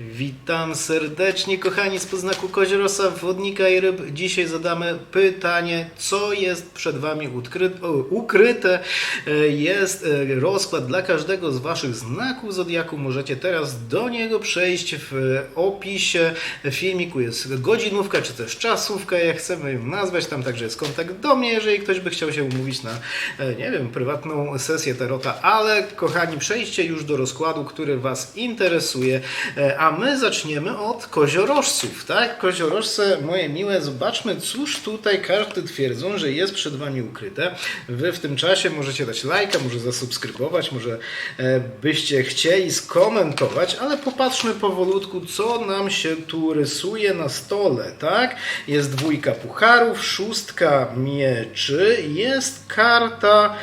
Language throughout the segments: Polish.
Witam serdecznie, kochani, z poznaku Koziorosa, wodnika i ryb. Dzisiaj zadamy pytanie, co jest przed Wami ukryte. ukryte. E, Jest e, rozkład dla każdego z Waszych znaków Zodiaku. Możecie teraz do niego przejść w opisie filmiku. Jest godzinówka, czy też czasówka, jak chcemy ją nazwać. Tam także jest kontakt do mnie, jeżeli ktoś by chciał się umówić na, e, nie wiem, prywatną sesję tarota. Ale, kochani, przejdźcie już do rozkładu, który Was interesuje. A my zaczniemy od koziorożców, tak? Koziorożce, moje miłe, zobaczmy, cóż tutaj karty twierdzą, że jest przed Wami ukryte. Wy w tym czasie możecie dać lajka, może zasubskrybować, może e, byście chcieli skomentować, ale popatrzmy powolutku, co nam się tu rysuje na stole, tak? Jest dwójka pucharów, szóstka mieczy, jest karta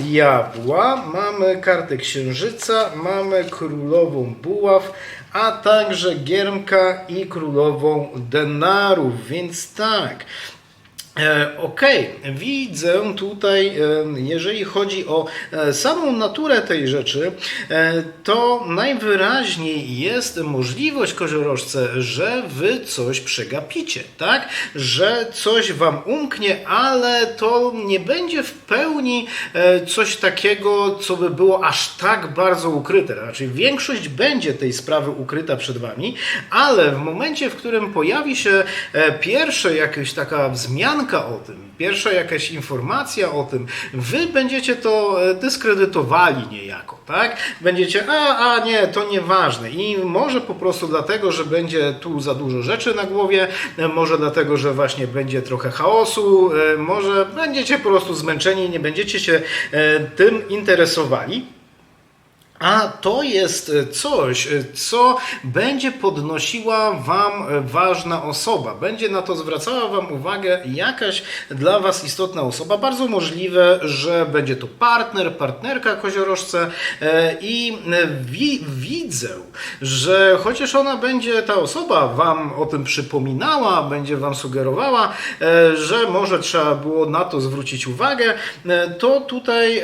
diabła, mamy kartę księżyca, mamy królową buław, a także giermka i królową denarów, więc tak. E, Okej, widzę tutaj, e, jeżeli chodzi o e, samą naturę tej rzeczy, to najwyraźniej jest możliwość koziorożce, że wy coś przegapicie, tak? Że coś wam umknie, ale to nie będzie w pełni coś takiego, co by było aż tak bardzo ukryte. Raczej większość będzie tej sprawy ukryta przed wami, ale w momencie, w którym pojawi się pierwsza jakaś taka wzmianka o tym, pierwsza jakaś informacja o tym, wy będziecie to e, dyskredytowali niejako, tak? Będziecie, a, a nie, to nieważne. I może po prostu dlatego, że będzie tu za dużo rzeczy na głowie, e, może dlatego, że właśnie będzie trochę chaosu, e, może będziecie po prostu zmęczeni, nie będziecie się tym interesowali. A to jest coś, co będzie podnosiła Wam ważna osoba. Będzie na to zwracała Wam uwagę jakaś dla Was istotna osoba. Bardzo możliwe, że będzie to partner, partnerka koziorożce e, i wi widzę, że chociaż ona będzie, ta osoba Wam o tym przypominała, będzie Wam sugerowała, e, że może trzeba było na to zwrócić uwagę, e, to tutaj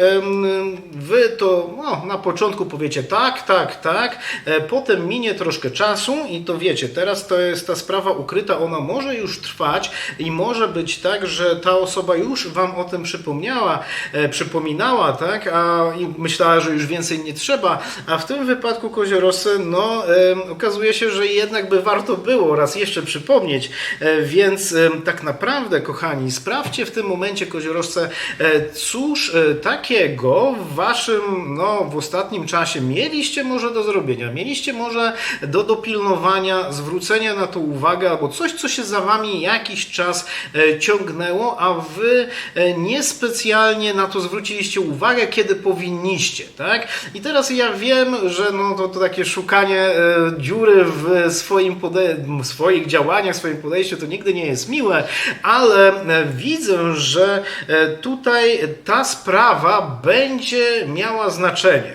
Wy to no, na początku powiecie tak, tak, tak, e, potem minie troszkę czasu i to wiecie, teraz to jest ta sprawa ukryta, ona może już trwać i może być tak, że ta osoba już Wam o tym przypomniała, e, przypominała, tak, a myślała, że już więcej nie trzeba, a w tym wypadku koziorosy, no okazuje się, że jednak by warto było raz jeszcze przypomnieć, e, więc tak naprawdę, kochani, sprawdźcie w tym momencie koziorożce, cóż takiego w Waszym, no w ostatnim czasie mieliście może do zrobienia, mieliście może do dopilnowania, zwrócenia na to uwagę, albo coś, co się za Wami jakiś czas e, ciągnęło, a Wy e, niespecjalnie na to zwróciliście uwagę, kiedy powinniście, tak? I teraz ja wiem, że no to, to takie szukanie e, dziury w swoim pode- w swoich działaniach, w swoim podejściu to nigdy nie jest miłe, ale widzę, że tutaj ta sprawa będzie miała znaczenie,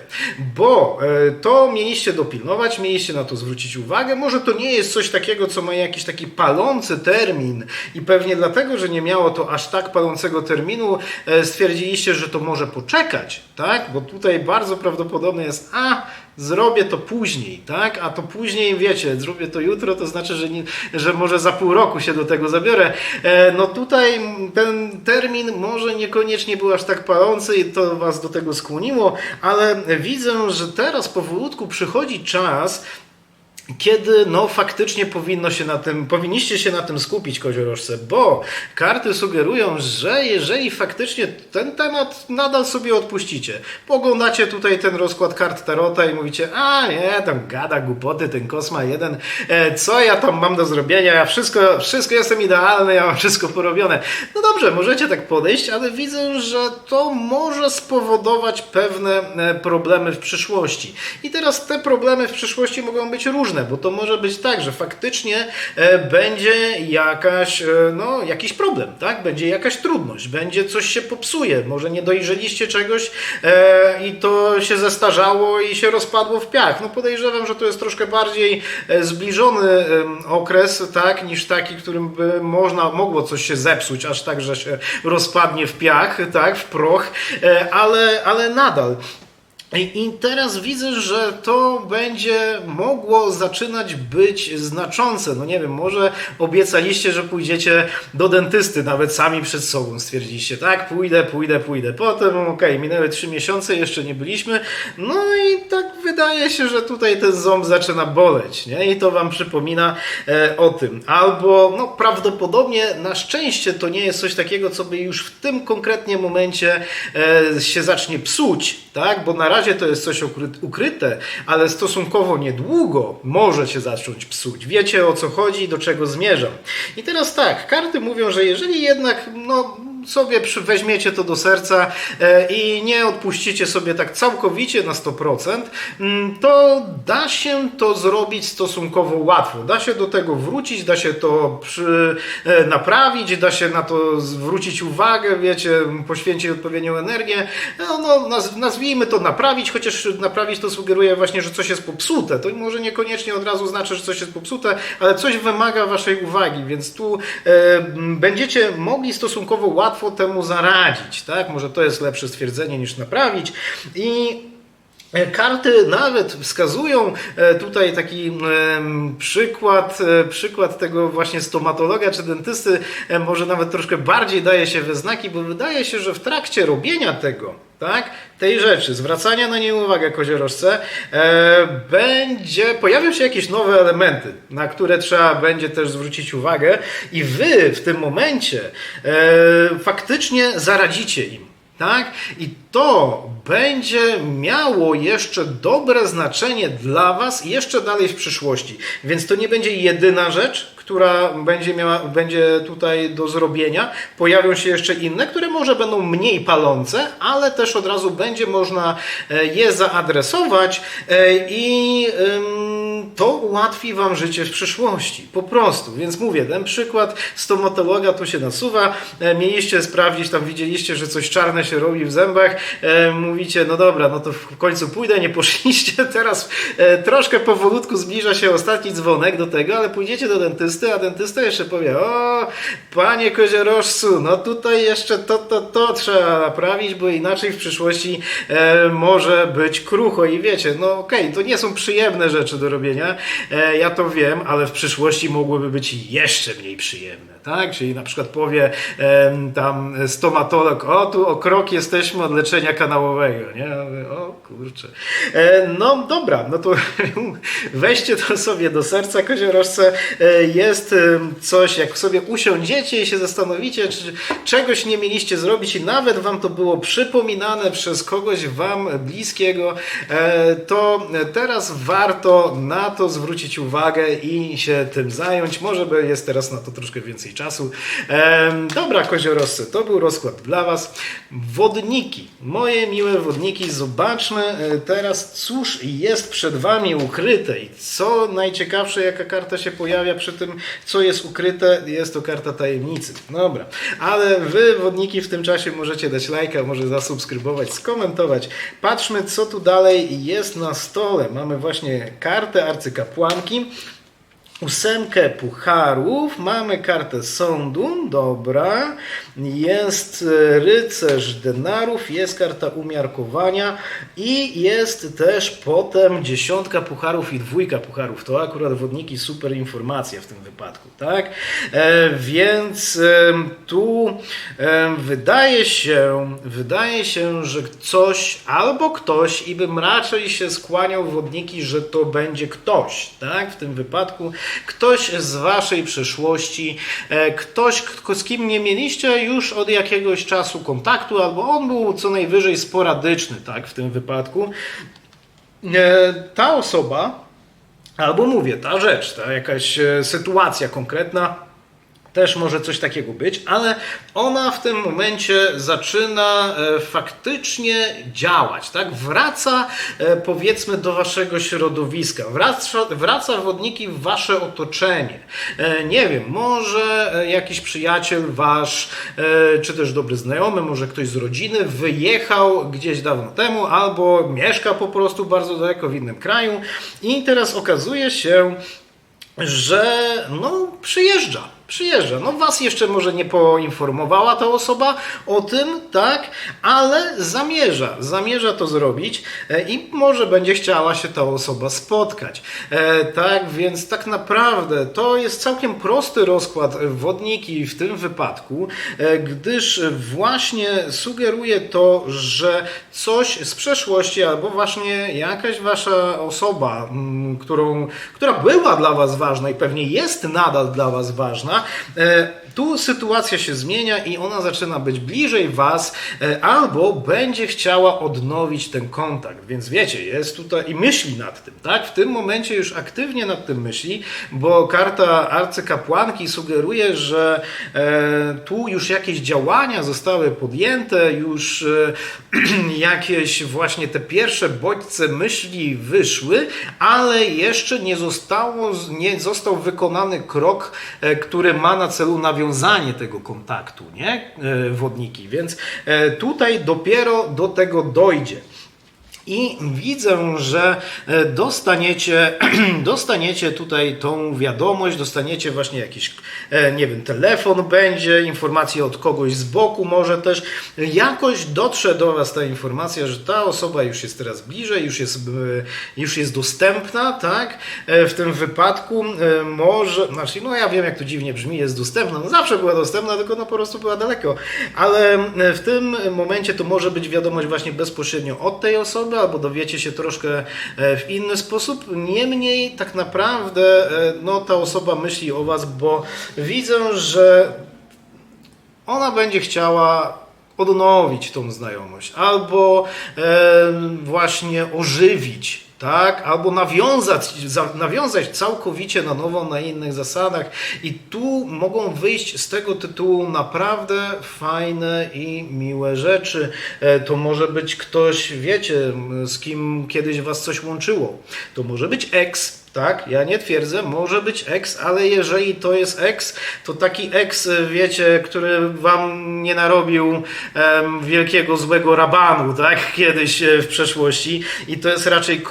bo e, to mieliście dopilnować, mieliście na to zwrócić uwagę. Może to nie jest coś takiego, co ma jakiś taki palący termin i pewnie dlatego, że nie miało to aż tak palącego terminu, e, stwierdziliście, że to może poczekać, tak? Bo tutaj bardzo prawdopodobne jest, a zrobię to później, tak? A to później, wiecie, zrobię to jutro, to znaczy, że, nie, że może za pół roku się do tego zabiorę. E, no tutaj ten termin może niekoniecznie był aż tak palący i to Was do tego skłoniło, ale widzę, że teraz powolutku przychodzi czas, kiedy no faktycznie powinno się na tym, powinniście się na tym skupić, koziorożce, bo karty sugerują, że jeżeli faktycznie ten temat nadal sobie odpuścicie, poglądacie tutaj ten rozkład kart Tarota i mówicie, a nie, tam gada głupoty, ten Kosma jeden, e, co ja tam mam do zrobienia, ja wszystko, wszystko jestem idealny, ja mam wszystko porobione. No dobrze, możecie tak podejść, ale widzę, że to może spowodować pewne e, problemy w przyszłości. I teraz te problemy w przyszłości mogą być różne, bo to może być tak, że faktycznie e, będzie jakaś, e, no, jakiś problem, tak? Będzie jakaś trudność, będzie coś się popsuje, może nie dojrzeliście czegoś e, i to się zestarzało i się rozpadło w piach. No podejrzewam, że to jest troszkę bardziej zbliżony okres, tak, niż taki, którym by można, mogło coś się zepsuć, aż tak, że się rozpadnie w piach, tak, w proch, ale, ale nadal. I teraz widzę, że to będzie mogło zaczynać być znaczące. No nie wiem, może obiecaliście, że pójdziecie do dentysty, nawet sami przed sobą stwierdziliście, tak, pójdę, pójdę, pójdę. Potem, okej, minęły trzy miesiące, jeszcze nie byliśmy. No i tak wydaje się, że tutaj ten ząb zaczyna boleć, nie? I to wam przypomina e, o tym. Albo, no prawdopodobnie, na szczęście to nie jest coś takiego, co by już w tym konkretnie momencie e, się zacznie psuć, tak? Bo na razie to jest coś ukry- ukryte, ale stosunkowo niedługo może się zacząć psuć. Wiecie o co chodzi, do czego zmierzam. I teraz tak, karty mówią, że jeżeli jednak, no sobie weźmiecie to do serca e, i nie odpuścicie sobie tak całkowicie na 100%, mm, to da się to zrobić stosunkowo łatwo. Da się do tego wrócić, da się to przy, e, naprawić, da się na to zwrócić uwagę, wiecie, poświęcić odpowiednią energię. No, no, naz, nazwijmy to naprawić, chociaż naprawić to sugeruje właśnie, że coś jest popsute. To może niekoniecznie od razu znaczy, że coś jest popsute, ale coś wymaga waszej uwagi, więc tu e, będziecie mogli stosunkowo łatwo temu zaradzić, tak? Może to jest lepsze stwierdzenie niż naprawić i Karty nawet wskazują e, tutaj taki przykład, e, przykład tego właśnie stomatologa czy dentysty, e, może nawet troszkę bardziej daje się we znaki, bo wydaje się, że w trakcie robienia tego, tak, tej rzeczy, zwracania na nie uwagę koziorożce, e, będzie, pojawią się jakieś nowe elementy, na które trzeba będzie też zwrócić uwagę i wy w tym momencie e, faktycznie zaradzicie im. Tak? I to będzie miało jeszcze dobre znaczenie dla Was jeszcze dalej w przyszłości. Więc to nie będzie jedyna rzecz, która będzie, miała, będzie tutaj do zrobienia. Pojawią się jeszcze inne, które może będą mniej palące, ale też od razu będzie można e, je zaadresować e, i ym, to ułatwi Wam życie w przyszłości. Po prostu. Więc mówię, ten przykład stomatologa tu się nasuwa. E, Mieliście sprawdzić, tam widzieliście, że coś czarne się robi w zębach. E, Mówicie, no dobra, no to w końcu pójdę, nie poszliście. Teraz e, troszkę powolutku zbliża się ostatni dzwonek do tego, ale pójdziecie do dentysty, a dentysta jeszcze powie, o, panie koziorożcu, no tutaj jeszcze to, to, to trzeba naprawić, bo inaczej w przyszłości może być krucho. I wiecie, no okej, to nie są przyjemne rzeczy do robienia, e, ja to wiem, ale w przyszłości mogłyby być jeszcze mniej przyjemne, tak? Czyli na przykład powie tam stomatolog, o tu o krok jesteśmy od leczenia kanałowego, nie? O kurczę. E, no dobra, no to weźcie to sobie do serca koziorożce. E, jest coś, jak sobie usiądziecie i się zastanowicie, czy czegoś nie mieliście zrobić i nawet wam to było przypominane przez kogoś wam bliskiego, to teraz warto na to zwrócić uwagę i się tym zająć. Może jest teraz na to troszkę więcej czasu. Em, Dobra, kozioroscy, to był rozkład dla Was. Wodniki, moje miłe wodniki, zobaczmy e, teraz, cóż jest przed Wami ukryte i co najciekawsze, jaka karta się pojawia przy tym, co jest ukryte, jest to karta tajemnicy. Dobra, ale Wy, wodniki, w tym czasie możecie dać lajka, może zasubskrybować, skomentować. Patrzmy, co tu dalej jest na stole. Mamy właśnie kartę arcykapłanki, ósemkę pucharów, mamy kartę sądu, dobra, jest e, rycerz denarów, jest karta umiarkowania i jest też potem dziesiątka pucharów i dwójka pucharów. To akurat wodniki super informacja w tym wypadku, tak? E, więc em, tu em, wydaje się, wydaje się, że coś albo ktoś i bym raczej się skłaniał wodniki, że to będzie ktoś, tak? W tym wypadku ktoś z waszej przeszłości, e, ktoś, z kim nie mieliście już od jakiegoś czasu kontaktu, albo on był co najwyżej sporadyczny, tak? W tym wypadku. E, Ta osoba, albo mówię, ta rzecz, ta jakaś e, sytuacja konkretna, też może coś takiego być, ale ona w tym momencie zaczyna e, faktycznie działać, tak? Wraca e, powiedzmy do waszego środowiska, wraca, wraca wodniki w wasze otoczenie. E, Nie wiem, może jakiś przyjaciel wasz, czy też dobry znajomy, może ktoś z rodziny wyjechał gdzieś dawno temu, albo mieszka po prostu bardzo daleko w innym kraju i teraz okazuje się, że no, przyjeżdża. Przyjeżdża. No was jeszcze może nie poinformowała ta osoba o tym, tak, ale zamierza, zamierza to zrobić e, i może będzie chciała się ta osoba spotkać. E, tak, więc tak naprawdę to jest całkiem prosty rozkład wodniki w tym wypadku, e, gdyż właśnie sugeruje to, że coś z przeszłości albo właśnie jakaś wasza osoba, którą, która była dla was ważna i pewnie jest nadal dla was ważna, tu sytuacja się zmienia i ona zaczyna być bliżej Was, e, albo będzie chciała odnowić ten kontakt. Więc wiecie, jest tutaj i myśli nad tym, tak? W tym momencie już aktywnie nad tym myśli, bo karta arcykapłanki sugeruje, że e, tu już jakieś działania zostały podjęte, już e, jakieś właśnie te pierwsze bodźce myśli wyszły, ale jeszcze nie zostało, nie został wykonany krok, e, który ma na celu nawiązanie tego kontaktu, nie? E, Wodniki. Więc e, tutaj dopiero do tego dojdzie. I widzę, że e, dostaniecie, dostaniecie tutaj tą wiadomość, dostaniecie właśnie jakiś, e, nie wiem, telefon będzie, informacje od kogoś z boku, może też. Jakoś dotrze do Was ta informacja, że ta osoba już jest teraz bliżej, już jest, e, już jest dostępna, tak? W tym wypadku może, znaczy, no ja wiem, jak to dziwnie brzmi, jest dostępna, no zawsze była dostępna, tylko no po prostu była daleko, ale w tym momencie to może być wiadomość właśnie bezpośrednio od tej osoby, albo dowiecie się troszkę e, w inny sposób. Niemniej tak naprawdę e, no, ta osoba myśli o Was, bo widzę, że ona będzie chciała odnowić tą znajomość, albo e, właśnie ożywić, tak? Albo nawiązać, za, nawiązać całkowicie na nowo, na innych zasadach. I tu mogą wyjść z tego tytułu naprawdę fajne i miłe rzeczy. E, to może być ktoś, wiecie, z kim kiedyś was coś łączyło. To może być ex, tak, ja nie twierdzę, może być ex, ale jeżeli to jest ex, to taki ex, wiecie, który wam nie narobił em, wielkiego złego rabanu, tak, kiedyś e, w przeszłości i to jest raczej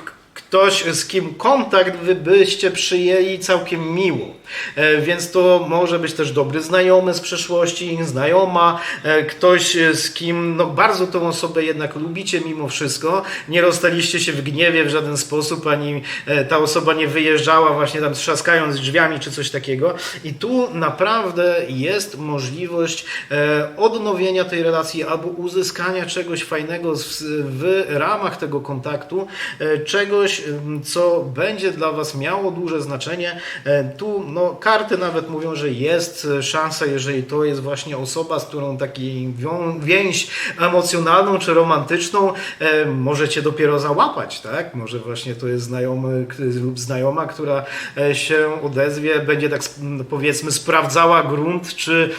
ktoś, z kim kontakt wy byście przyjęli całkiem miło. E, Więc to może być też dobry znajomy z przeszłości, znajoma, e, ktoś, e, z kim no, bardzo tą osobę jednak lubicie mimo wszystko. Nie rozstaliście się w gniewie w żaden sposób, ani ta osoba nie wyjeżdżała właśnie tam trzaskając drzwiami czy coś takiego. I tu naprawdę jest możliwość odnowienia tej relacji albo uzyskania czegoś fajnego w ramach tego kontaktu, czegoś, co będzie dla Was miało duże znaczenie. E, Tu no, karty nawet mówią, że jest e, szansa, jeżeli to jest właśnie osoba, z którą taki więź emocjonalną czy romantyczną e, możecie dopiero załapać, tak? Może właśnie to jest znajomy lub znajoma, która się odezwie, będzie tak powiedzmy sprawdzała grunt, czy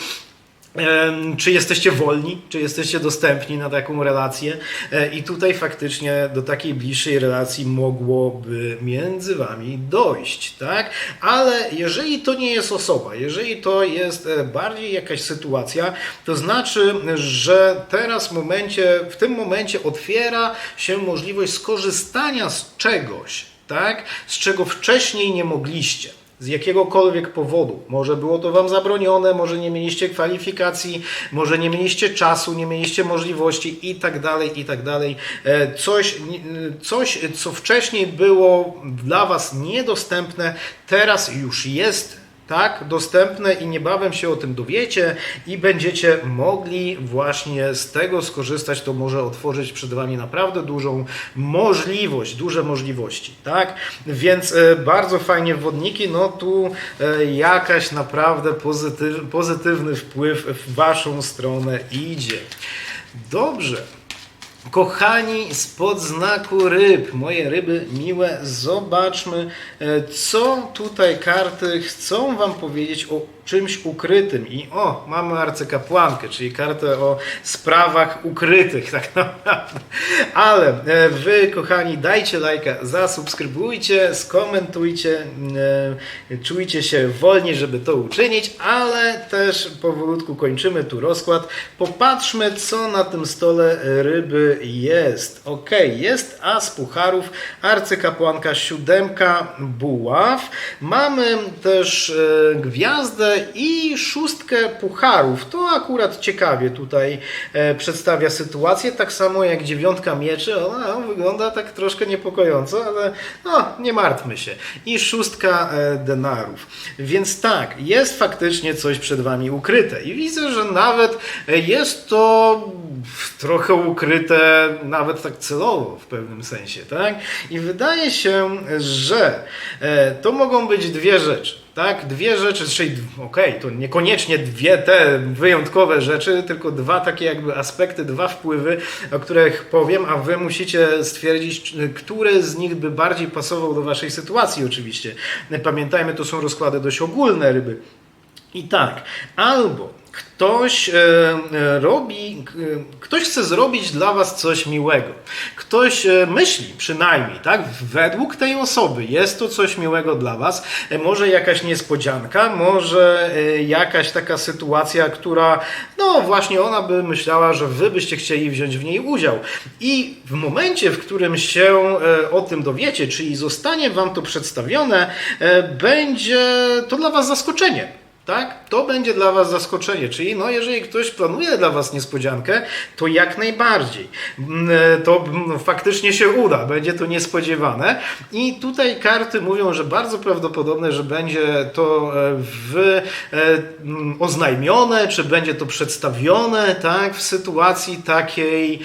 Czy jesteście wolni, czy jesteście dostępni na taką relację? E, I tutaj faktycznie do takiej bliższej relacji mogłoby między wami dojść, tak? Ale jeżeli to nie jest osoba, jeżeli to jest e, bardziej jakaś sytuacja, to znaczy, że teraz momencie, w tym momencie otwiera się możliwość skorzystania z czegoś, tak? Z czego wcześniej nie mogliście z jakiegokolwiek powodu. Może było to Wam zabronione, może nie mieliście kwalifikacji, może nie mieliście czasu, nie mieliście możliwości i tak dalej, i tak dalej. E, Coś, nie- coś, co wcześniej było dla Was niedostępne, teraz już jest tak, dostępne i niebawem się o tym dowiecie i będziecie mogli właśnie z tego skorzystać. To może otworzyć przed Wami naprawdę dużą możliwość, duże możliwości, tak? Więc e, bardzo fajnie wodniki, no tu e, jakaś naprawdę pozytyw, pozytywny wpływ w Waszą stronę idzie. Dobrze. Kochani, spod znaku ryb, moje ryby miłe, zobaczmy, e, co tutaj karty chcą Wam powiedzieć o czymś ukrytym. I o, mamy arcykapłankę, czyli kartę o sprawach ukrytych, tak naprawdę. Ale e, Wy, kochani, dajcie lajka, zasubskrybujcie, skomentujcie, e, czujcie się wolni, żeby to uczynić, ale też powolutku kończymy tu rozkład. Popatrzmy, co na tym stole ryby jest. Ok, jest as pucharów, arcykapłanka, siódemka buław. Mamy też e, gwiazdę i szóstkę pucharów. To akurat ciekawie tutaj e, przedstawia sytuację, tak samo jak dziewiątka mieczy. Ona wygląda tak troszkę niepokojąco, ale no, nie martwmy się. I szóstka e, denarów. Więc tak, jest faktycznie coś przed Wami ukryte. I widzę, że nawet e, jest to trochę ukryte, nawet tak celowo w pewnym sensie, tak? I wydaje się, że to mogą być dwie rzeczy. Tak, dwie rzeczy, czyli okej, to niekoniecznie dwie te wyjątkowe rzeczy, tylko dwa takie jakby aspekty, dwa wpływy, o których powiem, a wy musicie stwierdzić, który z nich by bardziej pasował do waszej sytuacji oczywiście. Pamiętajmy, to są rozkłady dość ogólne ryby. I tak, albo ktoś e, e, robi, e, ktoś chce zrobić dla was coś miłego. Ktoś myśli przynajmniej, tak, według tej osoby jest to coś miłego dla was. Może jakaś niespodzianka, może jakaś taka sytuacja, która, no właśnie ona by myślała, że wy byście chcieli wziąć w niej udział. I w momencie, w którym się o tym dowiecie, czyli zostanie wam to przedstawione, będzie to dla was zaskoczenie. Tak? To będzie dla Was zaskoczenie. Czyli no, jeżeli ktoś planuje dla Was niespodziankę, to jak najbardziej. Mm, e, To mm, faktycznie się uda, będzie to niespodziewane. I tutaj karty mówią, że bardzo prawdopodobne, że będzie to e, w, e, mm, oznajmione, czy będzie to przedstawione tak, w sytuacji takiej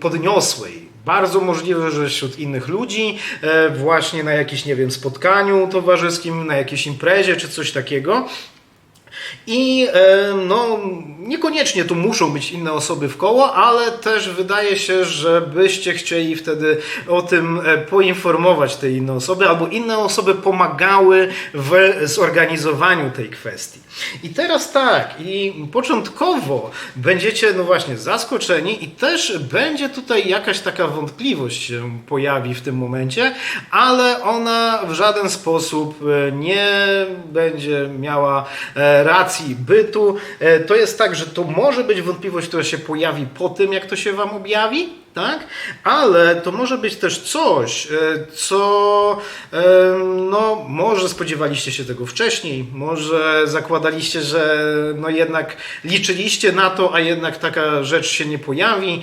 podniosłej. Bardzo możliwe, że wśród innych ludzi, e, właśnie na jakimś, nie wiem, spotkaniu towarzyskim, na jakiejś imprezie czy coś takiego. I no, niekoniecznie tu muszą być inne osoby w koło, ale też wydaje się, że byście chcieli wtedy o tym e, poinformować te inne osoby, albo inne osoby pomagały w zorganizowaniu tej kwestii. I teraz tak, i początkowo będziecie, no właśnie, zaskoczeni, i też będzie tutaj jakaś taka wątpliwość się pojawi w tym momencie, ale ona w żaden sposób e, nie będzie miała e, racji bytu. E, To jest tak, że to może być wątpliwość, która się pojawi po tym, jak to się Wam objawi, tak? Ale to może być też coś, e, co e, no, może spodziewaliście się tego wcześniej, może zakładaliście, że no jednak liczyliście na to, a jednak taka rzecz się nie pojawi,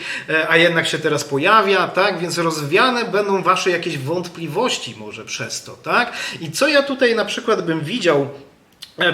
a jednak się teraz pojawia, tak? Więc rozwiane będą Wasze jakieś wątpliwości może przez to, tak? I co ja tutaj na przykład bym widział,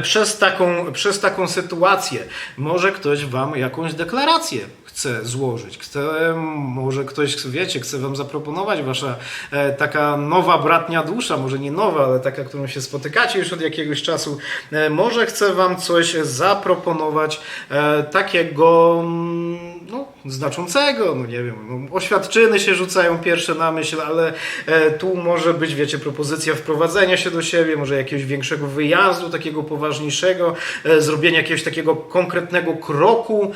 przez taką, przez taką sytuację. Może ktoś wam jakąś deklarację chce złożyć. Chce, może ktoś, wiecie, chce wam zaproponować wasza e, taka nowa bratnia dusza, może nie nowa, ale taka, którą się spotykacie już od jakiegoś czasu. E, może chce wam coś zaproponować e, takiego mm, no, znaczącego, no nie wiem, no, oświadczyny się rzucają pierwsze na myśl, ale e, tu może być, wiecie, propozycja wprowadzenia się do siebie, może jakiegoś większego wyjazdu, takiego poważniejszego, e, zrobienia jakiegoś takiego konkretnego kroku,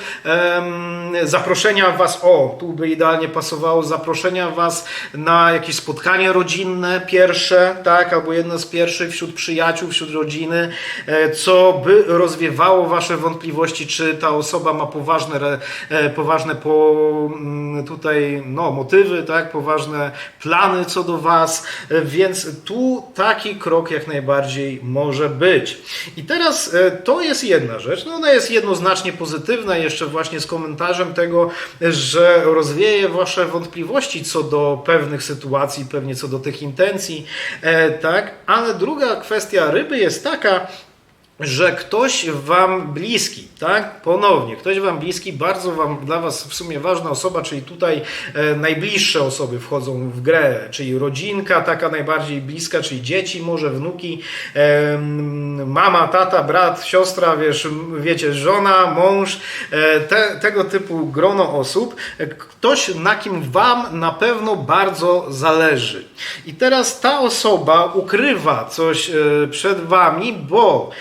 zaproszenia was, o, tu by idealnie pasowało, zaproszenia was na jakieś spotkanie rodzinne, pierwsze, tak, albo jedno z pierwszych wśród przyjaciół, wśród rodziny, e, co by rozwiewało wasze wątpliwości, czy ta osoba ma poważne, re- e, poważne po, mm, tutaj no, motywy, tak, poważne plany co do was, e, więc tu taki krok jak najbardziej może być. I teraz e, to jest jedna rzecz, no ona jest jednoznacznie pozytywna, jeszcze właśnie z komentarzem tego, że rozwieje wasze wątpliwości co do pewnych sytuacji, pewnie co do tych intencji, e, tak, ale druga kwestia ryby jest taka, że ktoś wam bliski, tak? Ponownie, ktoś wam bliski, bardzo wam dla was w sumie ważna osoba, czyli tutaj e, najbliższe osoby wchodzą w grę, czyli rodzinka taka najbardziej bliska, czyli dzieci, może wnuki, em, mama, tata, brat, siostra, wiesz, wiecie, żona, mąż, e, te, tego typu grono osób, e, ktoś na kim wam na pewno bardzo zależy. I teraz ta osoba ukrywa coś e, przed wami, bo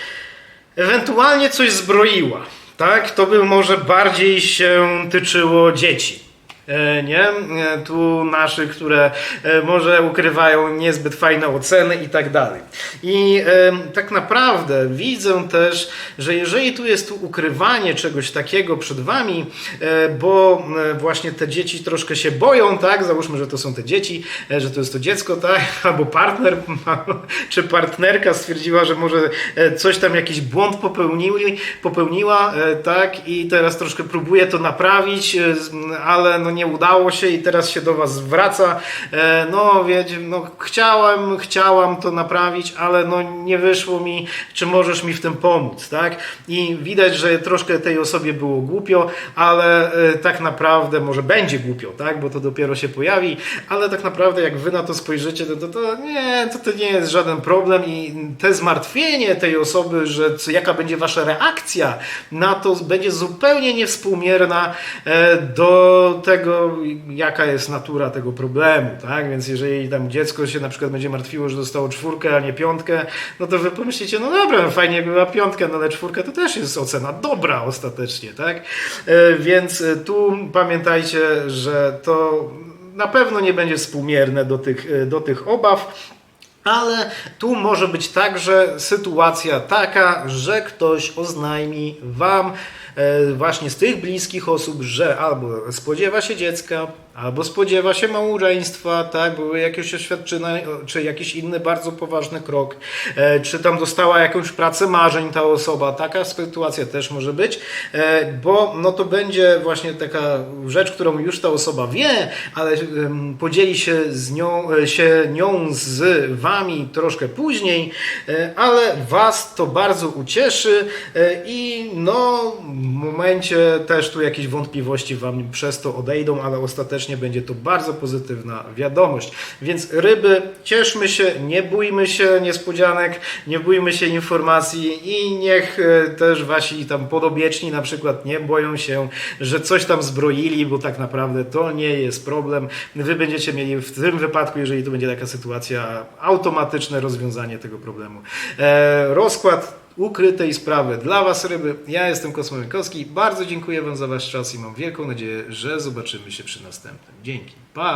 ewentualnie coś zbroiła. Tak, to by może bardziej się tyczyło dzieci. E, nie? E, Tu naszych, które e, może ukrywają niezbyt fajne oceny i tak dalej. I tak naprawdę widzę też, że jeżeli tu jest tu ukrywanie czegoś takiego przed wami, bo właśnie te dzieci troszkę się boją, tak? Załóżmy, że to są te dzieci, że to jest to dziecko, tak? Albo partner czy partnerka stwierdziła, że może coś tam jakiś błąd popełniła, tak? I teraz troszkę próbuje to naprawić, ale no nie udało się i teraz się do was zwraca. E, No wiecie, no chciałem, chciałam to naprawić, ale no nie wyszło mi, czy możesz mi w tym pomóc, tak? I widać, że troszkę tej osobie było głupio, ale e, tak naprawdę może będzie głupio, tak? Bo to dopiero się pojawi, ale tak naprawdę jak wy na to spojrzycie, to, to, to nie, to, to nie jest żaden problem i te zmartwienie tej osoby, że co, jaka będzie wasza reakcja na to będzie zupełnie niewspółmierna e, do tego, jaka jest natura tego problemu, tak? Więc jeżeli tam dziecko się na przykład będzie martwiło, że dostało czwórkę, a nie piątkę, no to wy pomyślicie, no dobra, fajnie była piątka, no ale czwórka to też jest ocena dobra ostatecznie, tak? E, Więc e, tu pamiętajcie, że to na pewno nie będzie współmierne do tych, e, do tych obaw. Ale tu może być także sytuacja taka, że ktoś oznajmi Wam właśnie z tych bliskich osób, że albo spodziewa się dziecka, albo spodziewa się małżeństwa, tak, były jakieś oświadczenia, czy jakiś inny bardzo poważny krok, e, czy tam dostała jakąś pracę marzeń ta osoba. Taka sytuacja też może być, e, bo no to będzie właśnie taka rzecz, którą już ta osoba wie, ale podzieli się z nią, e, się nią z wami troszkę później, ale was to bardzo ucieszy. I no w momencie też tu jakieś wątpliwości wam przez to odejdą, ale ostatecznie będzie to bardzo pozytywna wiadomość. Więc ryby, cieszmy się, nie bójmy się niespodzianek, nie bójmy się informacji i niech e, też wasi tam podobieczni na przykład nie boją się, że coś tam zbroili, bo tak naprawdę to nie jest problem. Wy będziecie mieli w tym wypadku, jeżeli to będzie taka sytuacja, automatyczne rozwiązanie tego problemu. E, rozkład ukrytej sprawy dla Was, ryby. Ja jestem Kosmo. Bardzo dziękuję Wam za Wasz czas i mam wielką nadzieję, że zobaczymy się przy następnym. Dzięki. Pa!